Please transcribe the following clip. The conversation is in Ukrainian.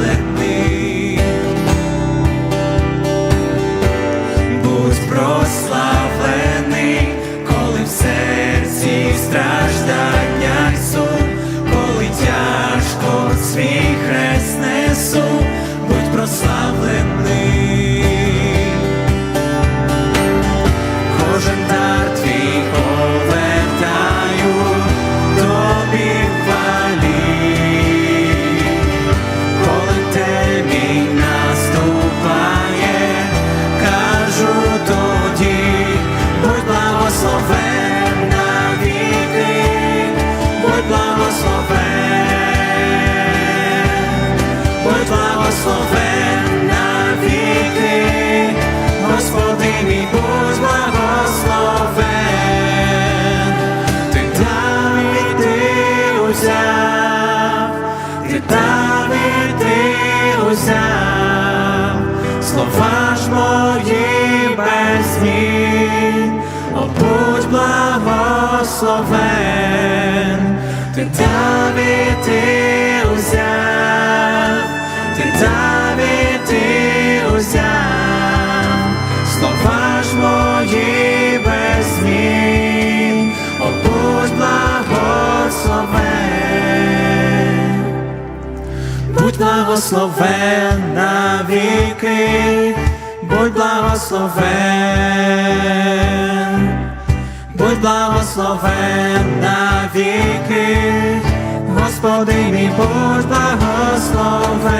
let me благословен на віки, Господи мій будь благословен, ти там і ти узяв, ти там і ти узяв, слова ж мої без змін, о будь благословен, ти там і ти. благословен на віки, будь благословен, будь благословен на віки, Господи мій будь благословен.